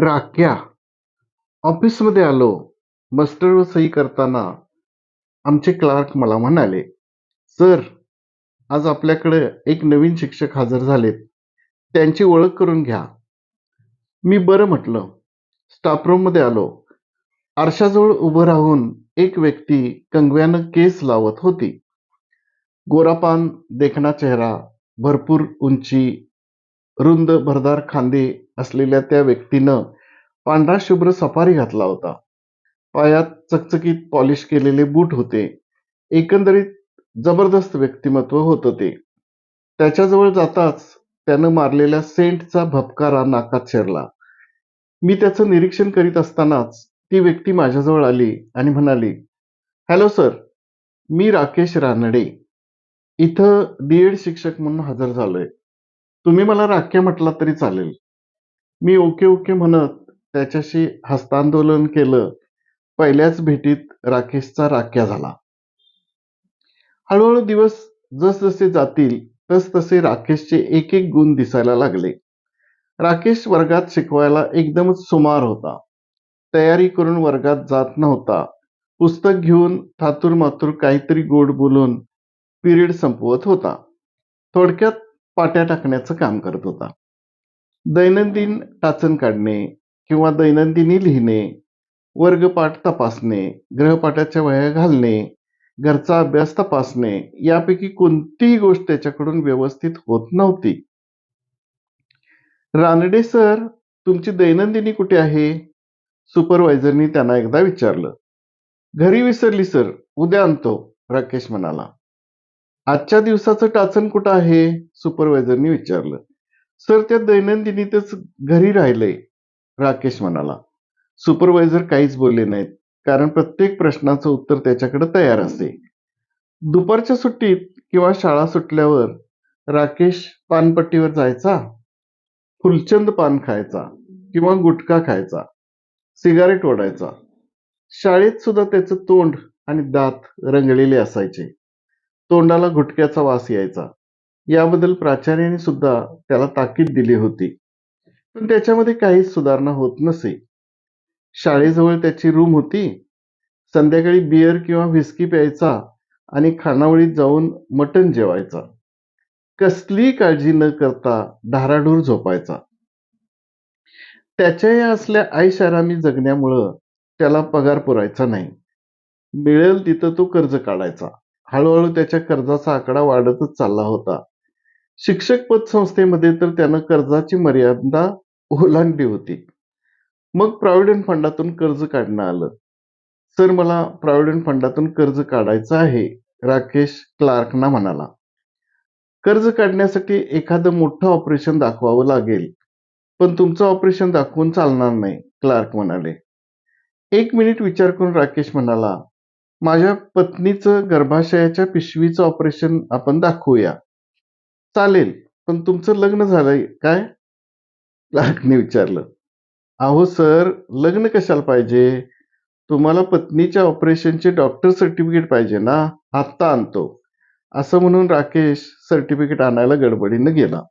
राख्या. ऑफिसमध्ये आलो. मस्टर सही करताना आमचे क्लार्क मला म्हणाले सर आज आपल्याकडे एक नवीन शिक्षक हजर झालेत. त्यांची ओळख करून घ्या. मी बरं म्हटलं. स्टाफरूममध्ये आलो. आरशाजवळ उभं राहून एक व्यक्ती कंगव्यानं केस लावत होती. गोरापान देखणा चेहरा भरपूर उंची रुंद भरदार खांदे असलेल्या त्या व्यक्तीनं पांढरा शुभ्र सफारी घातला होता. पायात चकचकीत पॉलिश केलेले बूट होते. एकंदरीत जबरदस्त व्यक्तिमत्व होतं ते. त्याच्याजवळ जाताच त्यानं मारलेल्या सेंटचा भपकारा नाकात शिरला. मी त्याचं निरीक्षण करीत असतानाच ती व्यक्ती माझ्याजवळ आली आणि म्हणाली हॅलो सर मी राकेश रानडे. इथं डी एड शिक्षक म्हणून हजर झालोय. तुम्ही मला राख्या म्हटला तरी चालेल. मी ओके ओके म्हणत त्याच्याशी हस्तांदोलन केलं. पहिल्याच भेटीत राकेशचा राख्या झाला. हळूहळू दिवस जसजसे जातील तसतसे राकेशचे एक एक गुण दिसायला लागले. राकेश वर्गात शिकवायला एकदमच सुमार होता. तयारी करून वर्गात जात नव्हता. पुस्तक घेऊन थातूर मातूर काहीतरी गोड बोलून पिरियड संपवत होता. थोडक्यात पाट्या टाकण्याचं काम करत होता. दैनंदिन टाचण काढणे किंवा दैनंदिनी लिहिणे वर्गपाठ तपासणे ग्रहपाठाच्या वह्या घालणे घरचा अभ्यास तपासणे यापैकी कोणतीही गोष्ट त्याच्याकडून व्यवस्थित होत नव्हती. रानडे सर तुमची दैनंदिनी कुठे आहे? सुपरवायझरनी त्यांना एकदा विचारलं. घरी विसरली सर. उद्या आणतो राकेश म्हणाला. आजच्या दिवसाचं टाचण कुठं आहे? सुपरवायझरनी विचारलं. सर त्या दैनंदिनीतच घरी राहिलंय. राकेश म्हणाला. सुपरवायझर काहीच बोलले नाहीत. कारण प्रत्येक प्रश्नाचं उत्तर त्याच्याकडे तयार असे. दुपारच्या सुट्टीत किंवा शाळा सुटल्यावर राकेश पानपट्टीवर जायचा? फुलचंद पान खायचा किंवा गुटखा खायचा? सिगारेट ओढायचा? शाळेत सुद्धा त्याचं तोंड आणि दात रंगलेले असायचे. तोंडाला गुटक्याचा वास यायचा. याबद्दल प्राचार्याने सुद्धा त्याला ताकीद दिली होती. पण त्याच्यामध्ये काहीच सुधारणा होत नसे. शाळेजवळ त्याची रूम होती. संध्याकाळी बियर किंवा व्हिस्की प्यायचा आणि खानावळीत जाऊन मटण जेवायचा. कसलीही काळजी न करता धाराडूर झोपायचा. त्याच्या या असल्या आईशारामी जगण्यामुळं त्याला पगार पुरायचा नाही. मिळेल तिथं तो कर्ज काढायचा. हळूहळू त्याच्या कर्जाचा आकडा वाढतच चालला होता. शिक्षक पतसंस्थेमध्ये तर त्यानं कर्जाची मर्यादा ओलांडली होती. मग प्रॉव्हिडंट फंडातून कर्ज काढणं आलं. सर मला प्रॉव्हिडंट फंडातून कर्ज काढायचं आहे राकेश क्लार्कना म्हणाला. कर्ज काढण्यासाठी एखादं मोठं ऑपरेशन दाखवावं लागेल पण तुमचं ऑपरेशन दाखवून चालणार नाही क्लार्क म्हणाले. एक मिनिट विचार करून राकेश म्हणाला माझ्या पत्नीचं गर्भाशयाच्या पिशवीचं ऑपरेशन आपण दाखवूया. चालेल पण तुमचं लग्न झालंय काय? क्लार्कने विचारलं. अहो सर लग्न कशाला पाहिजे? तुम्हाला पत्नीच्या ऑपरेशनचे डॉक्टर सर्टिफिकेट पाहिजे ना? आत्ता आणतो. असं म्हणून राकेश सर्टिफिकेट आणायला गडबडीनं गेला.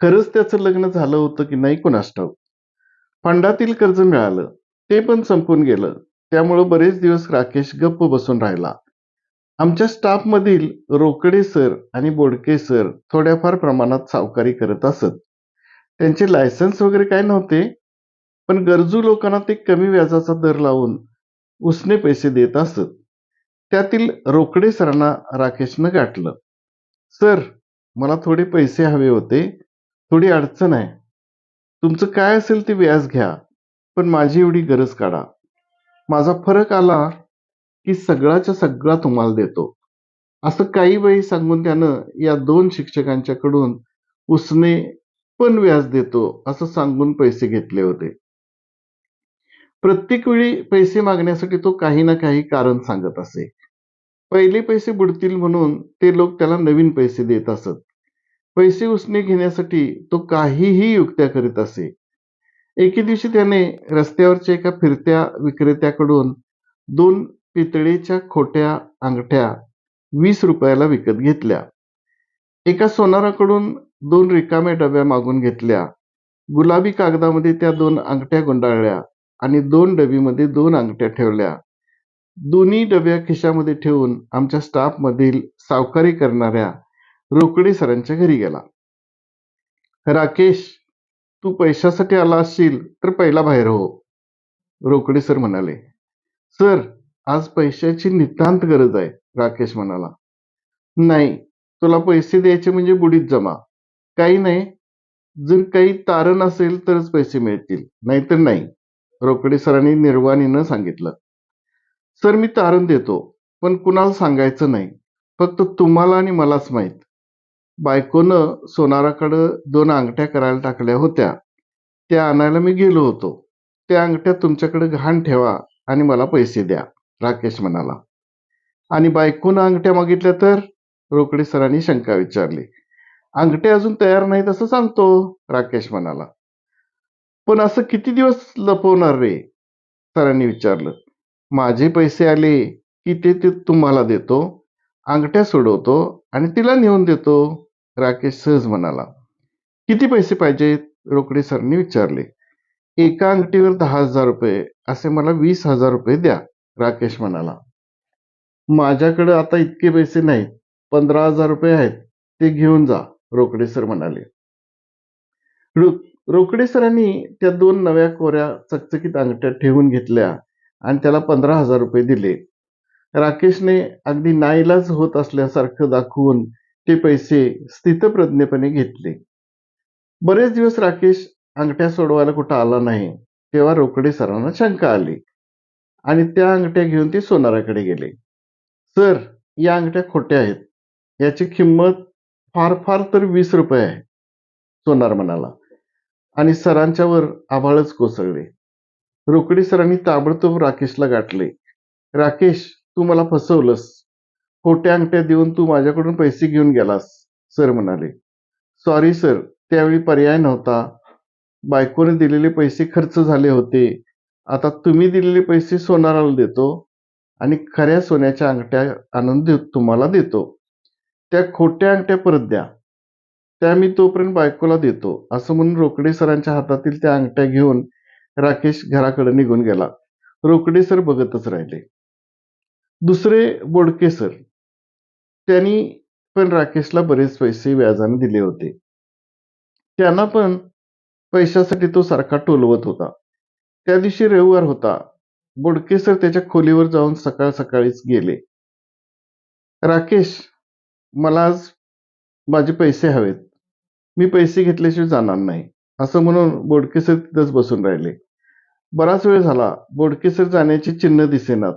खरंच त्याचं लग्न झालं होतं की नाही कुणास ठाऊक फंडातील कर्ज मिळालं ते पण संपून गेलं. त्यामुळं बरेच दिवस राकेश गप्प बसून राहिला. आमच्या स्टाफमधील रोकडे सर आणि बोडके सर थोड्याफार प्रमाणात सावकारी करत असत. त्यांचे लायसन्स वगैरे काय नव्हते पण गरजू लोकांना ते कमी व्याजाचा दर लावून उसने पैसे देत असत. त्यातील रोकडे सरांना राकेशनं गाठलं. सर मला थोडे पैसे हवे होते थोडी अडचण आहे. तुमचं काय असेल ते व्याज घ्या पण माझी एवढी गरज काढा. माझा फरक आला की सगळाच्या सगळा तुम्हाला देतो. असं काही वेळी सांगून त्यानं या दोन शिक्षकांच्याकडून उसने पण व्याज देतो असं सांगून पैसे घेतले होते. प्रत्येक वेळी पैसे मागण्यासाठी तो काही ना काही कारण सांगत असे. पहिले पैसे बुडतील म्हणून ते लोक त्याला नवीन पैसे देत असत. पैसे उसने घेण्यासाठी तो काहीही युक्त्या करीत असे. एके दिवशी त्याने रस्त्यावरच्या एका फिरत्या विक्रेत्याकडून दोन पितळेच्या खोट्या अंगठ्या वीस रुपयाला विकत घेतल्या. एका सोनाराकडून दोन रिकाम्या डब्या मागून घेतल्या. गुलाबी कागदामध्ये त्या दोन अंगठ्या गुंडाळल्या आणि दोन डबीमध्ये दोन अंगठ्या ठेवल्या. दोन्ही डब्या खिशामध्ये ठेवून आमच्या स्टाफमधील सावकारी करणाऱ्या रोकडे सरांच्या घरी गेला. राकेश तू पैशासाठी आला असशील तर पहिला बाहेर हो रोकडे सर म्हणाले. सर आज पैशाची नितांत गरज आहे राकेश म्हणाला. नाही तुला पैसे द्यायचे म्हणजे बुडीत जमा. काही नाही जर काही तारण असेल तरच पैसे मिळतील नाहीतर नाही रोकडे सरांनी निर्वाणीनं सांगितलं. सर मी तारण देतो पण कुणाला सांगायचं नाही फक्त तुम्हाला आणि मलाच माहीत. बायकोनं सोनाराकडं दोन अंगठ्या करायला टाकल्या होत्या. त्या आणायला मी गेलो होतो. त्या अंगठ्या तुमच्याकडे घाण ठेवा आणि मला पैसे द्या. राकेश म्हणाला. आणि बायकोनं अंगठ्या मागितल्या तर? रोकडे सरांनी शंका विचारली. अंगठे अजून तयार नाहीत असं सांगतो राकेश म्हणाला. पण असं किती दिवस लपवणार रे? सरांनी विचारलं. माझे पैसे आले की ते ते तुम्हाला देतो अंगठ्या सोडवतो आणि तिला नेऊन देतो राकेश सहज म्हणाला. किती पैसे पाहिजेत रोकडे सरांनी विचारले. एका अंगठीवर दहा हजार रुपये असे मला वीस हजार रुपये द्या. राकेश म्हणाला. माझ्याकडे आता इतके पैसे नाहीत पंधरा हजार रुपये आहेत ते घेऊन जा रोकडे सर म्हणाले. रोकडे सरांनी त्या दोन नव्या कोऱ्या चकचकीत अंगठ्या ठेवून घेतल्या आणि त्याला पंधरा हजार रुपये दिले. राकेशने अगदी नाईलाज होत असल्यासारखं दाखवून ते पैसे स्थितप्रज्ञपणे घेतले. बरेच दिवस राकेश अंगठ्या सोडवायला कुठं आला नाही तेव्हा रोकडे सरांना शंका आली. आणि त्या अंगठ्या घेऊन ते सोनाराकडे गेले. सर या अंगठ्या खोट्या आहेत. याची किंमत फार फार तर वीस रुपये आहे सोनार म्हणाला. आणि सरांच्यावर आभाळच कोसळले. रोकडी सरांनी ताबडतोब राकेशला गाठले. राकेश तू मला फसवलंस. खोट्या अंगठ्या देऊन तू माझ्याकडून पैसे घेऊन गेलास सर म्हणाले. सॉरी सर त्यावेळी पर्याय नव्हता. बायकोने दिलेले पैसे खर्च झाले होते. आता तुम्ही दिलेले पैसे सोनाराला देतो आणि खऱ्या सोन्याच्या अंगठ्या आणून दे तुम्हाला देतो. त्या खोट्या अंगठ्या परत द्या. त्या मी तोपर्यंत बायकोला देतो. असं म्हणून रोकडे सरांच्या हातातील त्या अंगठ्या घेऊन राकेश घराकडे निघून गेला. रोकडे सर बघतच राहिले. दुसरे बोडके सर त्यांनी पण राकेशला बरेच पैसे व्याजाने दिले होते. त्यांना पण पैशासाठी तो सारखा टोलवत होता. त्या दिवशी रविवार होता. बोडके सर त्याच्या खोलीवर जाऊन सकाळ सकाळीच गेले. राकेश मला आज माझे पैसे हवेत. मी पैसे घेतल्याशिवाय जाणार नाही. असं म्हणून बोडके सर तिथंच बसून राहिले. बराच वेळ झाला. बोडके सर जाण्याची चिन्ह दिसेनात.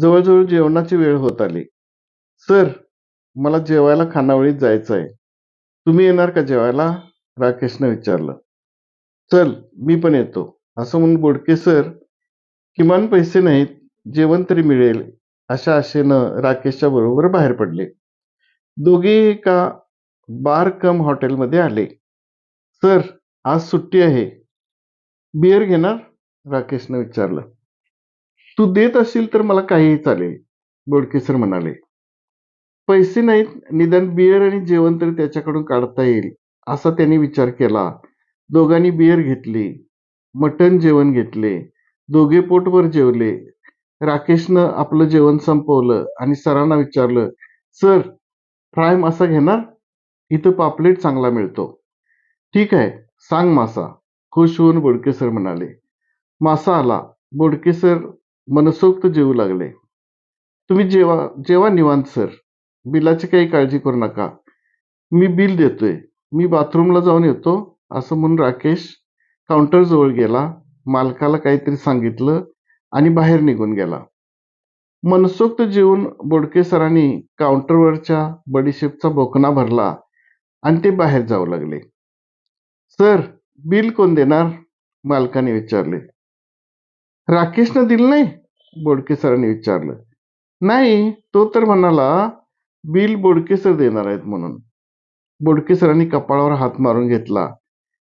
जवळजवळ जेवणाची वेळ होत आली. सर मला जेवायला खानावळीत जायचं आहे तुम्ही येणार का जेवायला? राकेशनं विचारलं. चल मी पण येतो. असं म्हणून बोडके सर किमान पैसे नाहीत जेवण तरी मिळेल अशा आशेनं राकेशच्या बरोबर बाहेर पडले. दोघे एका बार कम हॉटेलमध्ये आले. सर आज सुट्टी आहे. बिअर घेणार? राकेशनं विचारलं. तू देत असेल तर मला काहीही चालेल बोडके सर म्हणाले. पैसे नाहीत निदान बिअर आणि जेवण तरी त्याच्याकडून काढता येईल असा त्यांनी विचार केला. दोघांनी बिअर घेतली. मटण जेवण घेतले. दोघे पोटभर जेवले. राकेशनं आपलं जेवण संपवलं आणि सरांना विचारलं सर फ्राय मासा घेणार? इथं पापलेट चांगला मिळतो. ठीक आहे सांग मासा. खुश होऊन बोडके सर म्हणाले. मासा आला. बोडके सर मनसोक्त जेवू लागले. तुम्ही जेवा जेवा निवांत सर. बिलाची काही काळजी करू नका. मी बिल देतोय. मी बाथरूमला जाऊन येतो असं म्हणून राकेश काउंटरजवळ गेला मालकाला काहीतरी सांगितलं आणि बाहेर निघून गेला. मनसोक्त जेवून बोडके सरांनी काउंटरवरच्या बडीशेपचा बोकणा भरला आणि ते बाहेर जाऊ लागले. सर बिल कोण देणार? मालकाने विचारले. राकेशनं दिलं नाही? बोडके सरांनी विचारलं. नाही तो तर म्हणाला बिल बोडके सर देणार आहेत म्हणून. बोडके सरांनी कपाळावर हात मारून घेतला.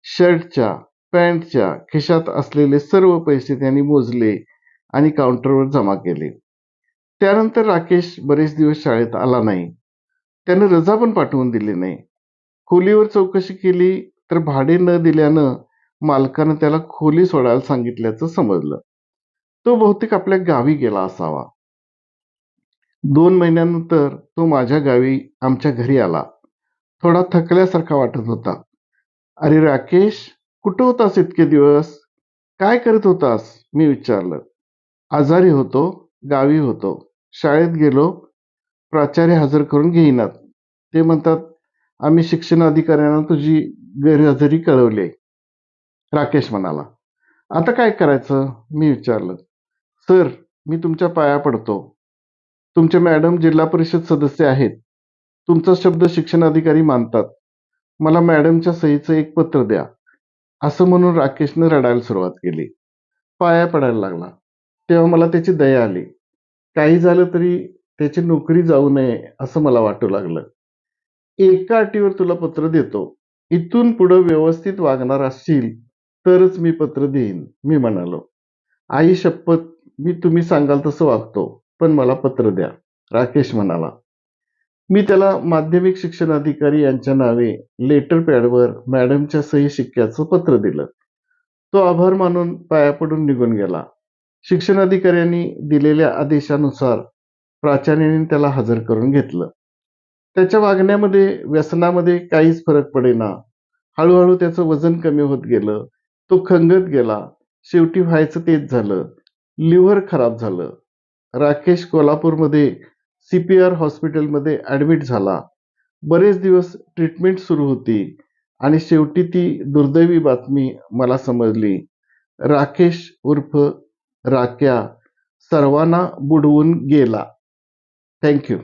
शर्टच्या पॅन्टच्या खिशात असलेले सर्व पैसे त्यांनी मोजले आणि काउंटरवर जमा केले. त्यानंतर राकेश बरेच दिवस शाळेत आला नाही. त्यानं रजा पण पाठवून दिली नाही. खोलीवर चौकशी केली तर भाडे न दिल्यानं मालकानं त्याला खोली सोडायला सांगितल्याचं समजलं. तो बहुतेक आपल्या गावी गेला असावा. दोन महिन्यानंतर तो माझ्या गावी आमच्या घरी आला. थोडा थकल्यासारखा वाटत होता. अरे राकेश कुठं होतास इतके दिवस? काय करत होतास? मी विचारलं. आजारी होतो गावी होतो. शाळेत गेलो. प्राचार्य हजर करून घेईनात. ते म्हणतात आम्ही शिक्षण अधिकाऱ्यांना तुझी गैरहजेरी कळवली. राकेश म्हणाला. आता काय करायचं? मी विचारलं. सर मी तुमच्या पाया पडतो. तुमचे मॅडम जिल्हा परिषद सदस्य आहेत. तुमचा शब्द शिक्षण अधिकारी मानतात. मला मॅडमच्या सहीचं एक पत्र द्या. असं म्हणून राकेशनं रडायला सुरुवात केली. पाया पडायला लागला. तेव्हा मला त्याची दया आली. काही झालं तरी त्याची नोकरी जाऊ नये असं मला वाटू लागलं. एका अटीवर तुला पत्र देतो. इथून पुढं व्यवस्थित वागणार असशील तरच मी पत्र देईन मी म्हणालो. आई शपथ मी तुम्ही सांगाल तसं वागतो पण मला पत्र द्या राकेश म्हणाला. मी त्याला माध्यमिक शिक्षण अधिकारी यांच्या नावे लेटर पॅडवर मॅडमच्या सही शिक्क्याचं पत्र दिलं. तो आभार मानून पाया पडून निघून गेला. शिक्षण अधिकाऱ्यांनी दिलेल्या आदेशानुसार प्राचार्याने त्याला हजर करून घेतलं. त्याच्या वागण्यामध्ये व्यसनामध्ये काहीच फरक पडेना. हळूहळू त्याचं वजन कमी होत गेलं. तो खंगत गेला. शेवटी व्हायचं तेच झालं. लिव्हर खराब झालं. राकेश कोल्हापूरमध्ये सी पी आर हॉस्पिटलमध्ये ॲडमिट झाला. बरेच दिवस ट्रीटमेंट सुरू होती आणि शेवटी ती दुर्दैवी बातमी मला समजली. राकेश उर्फ राक्या सर्वांना बुडवून गेला. थँक्यू